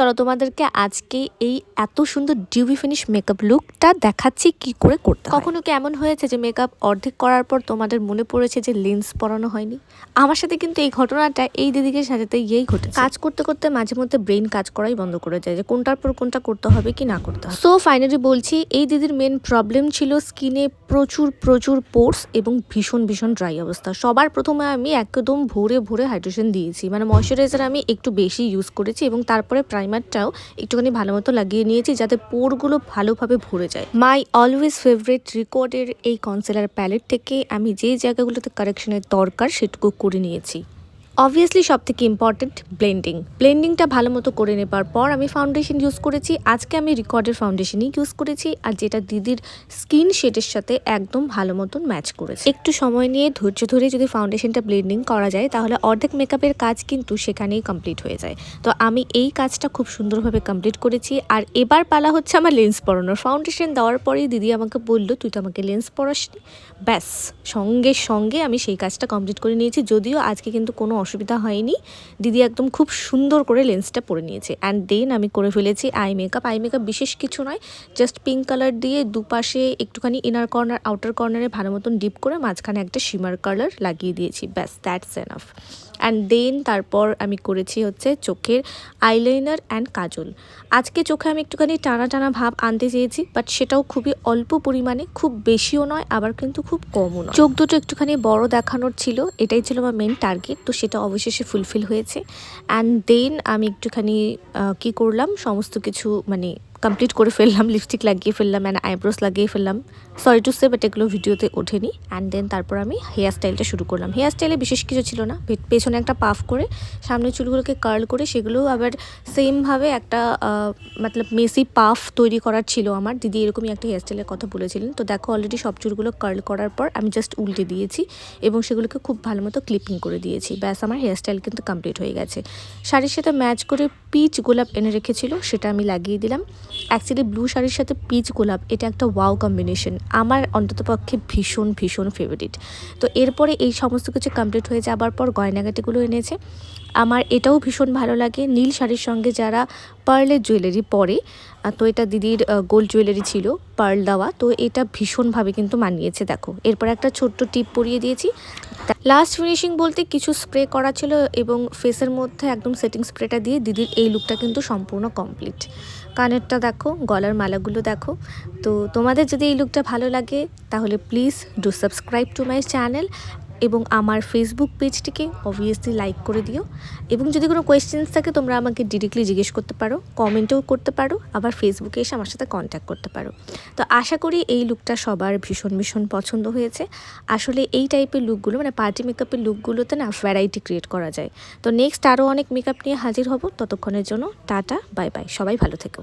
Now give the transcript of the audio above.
চলো তোমাদেরকে আজকে এই এত সুন্দর ডিউবি ফিনিশ মেকআপ লুকটা দেখাচ্ছি কি করে করতে কখনো কি এমন হয়েছে যে মেকআপ অর্ধেক করার পর তোমাদের মনে পড়েছে যে লেন্স পরানো হয়নি? আমার সাথে কিন্তু এই ঘটনাটা এই দিদিকে সাজাতে গিয়েই ঘটে কাজ করতে করতে মাঝে মধ্যে ব্রেন কাজ করাই বন্ধ করে যায় যে কোনটার পর কোনটা করতে হবে কি না করতে হবে। সো ফাইনালি বলছি এই দিদির মেন প্রবলেম ছিল স্কিনে প্রচুর প্রচুর পোর্স এবং ভীষণ ভীষণ ড্রাই অবস্থা। সবার প্রথমে আমি একদম ভোরে ভোরে হাইড্রেশন দিয়েছি। মানে ময়শ্চারাইজার আমি একটু বেশি ইউজ করেছি এবং তারপরে প্রাইমারটাও একটুখানি ভালো মতো লাগিয়ে নিয়েছি যাতে পোরগুলো ভালোভাবে ভরে যায়। মাই অলওয়েজ ফেভারিট রিকর্ডের এই কনসেলার প্যালেট থেকে আমি যে জায়গাগুলোতে কারেকশনের দরকার সেটুকু করে নিয়েছি। অবভিয়াসলি সব থেকে ইম্পর্টেন্ট ব্লেন্ডিং ব্লেন্ডিংটা ভালো মতো করে নেবার পর আমি ফাউন্ডেশন ইউজ করেছি। আজকে আমি রিকর্ডের ফাউন্ডেশনই ইউজ করেছি আর যেটা দিদির স্কিন শেডের সাথে একদম ভালো মতন ম্যাচ করেছে। একটু সময় নিয়ে ধৈর্য ধরে যদি ফাউন্ডেশনটা ব্লেন্ডিং করা যায়, তাহলে অর্ধেক মেকআপের কাজ কিন্তু সেখানেই কমপ্লিট হয়ে যায়। তো আমি এই কাজটা খুব সুন্দরভাবে কমপ্লিট করেছি। আর এবার পালা হচ্ছে আমার লেন্স পরানোর। ফাউন্ডেশন দেওয়ার পরেই দিদি আমাকে বলল, তুই তো আমাকে লেন্স পরাসনি। ব্যাস, সঙ্গে সঙ্গে আমি সেই কাজটা কমপ্লিট করে নিয়েছি। যদিও আজকে কিন্তু কোনো অসুবিধা হয়নি। দিদি একদম খুব সুন্দর করে লেন্সটা পরে নিয়েছে। অ্যান্ড দেন আমি করে ফেলেছি আই মেকআপ আই মেকআপ বিশেষ কিছু নয় জাস্ট পিঙ্ক কালার দিয়ে দুপাশে একটুখানি ইনার কর্নার আউটার কর্নারে ভালো মতন ডিপ করে মাঝখানে একটা শিমার কালার লাগিয়ে দিয়েছি। ব্যাস দ্যাটস এনাফ অ্যান্ড দেন তারপর আমি করেছি হচ্ছে চোখের আইলাইনার অ্যান্ড কাজল। আজকে চোখে আমি একটুখানি টানা টানা ভাব আনতে চেয়েছি বাট সেটাও খুবই অল্প পরিমাণে, খুব বেশিও নয়, আবার কিন্তু খুব কমও নয়। চোখ দুটো একটুখানি বড় দেখানোর ছিল, এটাই ছিল আমার মেন টার্গেট তো সেটা অবশেষে ফুলফিল হয়েছে। অ্যান্ড দেন আমি একটুখানি কি করলাম, সমস্ত কিছু মানে কমপ্লিট করে ফেললাম লিপস্টিক লাগিয়ে ফেললাম অ্যান্ড আইব্রোস লাগিয়ে ফেললাম। সরি টু সে বাট এগুলো ভিডিওতে ওঠেনি। অ্যান্ড দেন তারপর আমি হেয়ার স্টাইলটা শুরু করলাম। হেয়ার স্টাইলে বিশেষ কিছু ছিল না। পেছনে একটা পাফ করে সামনের চুলগুলোকে কার্ল করে সেগুলো আবার সেমভাবে একটা মতলব মেসি পাফ তৈরি করার ছিল আমার। দিদি এরকমই একটা হেয়ার স্টাইলের কথা বলেছিলেন। তো দেখো অলরেডি সব চুলগুলো কার্ল করার পর আমি জাস্ট উল্টে দিয়েছি এবং সেগুলোকে খুব ভালো মতো ক্লিপিং করে দিয়েছি। ব্যাস, আমার হেয়ার স্টাইল কিন্তু কমপ্লিট হয়ে গেছে। শাড়ির সাথে ম্যাচ করে পিচ গোলাপ এনে রেখেছিল, সেটা আমি লাগিয়ে দিলাম। অ্যাকচুয়ালি ব্লু শাড়ির সাথে পিচ গোলাপ এটা একটা ওয়াও কম্বিনেশন আমার অন্ততপক্ষে ভীষণ ভীষণ ফেভারিট তো এরপরে এই সমস্ত কিছু কমপ্লিট হয়ে যাবার পর গয়নাগাটিগুলো এনেছে। আমার এটাও ভীষণ ভালো লাগে। নীল শাড়ির সঙ্গে যারা পার্লের জুয়েলারি পরে তো এটা দিদির গোল্ড জুয়েলারি ছিল, পার্ল দেওয়া, তো এটা ভীষণভাবে কিন্তু মানিয়েছে, দেখো। এরপর একটা ছোট্ট টিপ পরিয়ে দিয়েছি। লাস্ট ফিনিশিং বলতে কিছু স্প্রে করা ছিল এবং ফেসের মধ্যে একদম সেটিং স্প্রেটা দিয়ে দিদির এই লুকটা কিন্তু সম্পূর্ণ কমপ্লিট কানেরটা দেখো, গলার মালাগুলো দেখো। তো তোমাদের যদি এই লুকটা ভালো লাগে, তাহলে please do subscribe to my channel এবং আমার ফেসবুক পেজটিকে অবভিয়াসলি লাইক করে দিও। এবং যদি কোনো কোয়েশ্চেন্স থাকে, তোমরা আমাকে ডিরেক্টলি জিজ্ঞেস করতে পারো কমেন্টেও করতে পারো, আবার ফেসবুকে এসে আমার সাথে কন্ট্যাক্ট করতে পারো। তো আশা করি এই লুকটা সবার ভীষণ ভীষণ পছন্দ হয়েছে। আসলে এই টাইপের লুকগুলো মানে পার্টি মেকআপের লুকগুলোতে না ভ্যারাইটি ক্রিয়েট করা যায়। তো নেক্সট আরও অনেক মেকআপ নিয়ে হাজির হব। ততক্ষণের জন্য টাটা বাই বাই সবাই ভালো থেকো।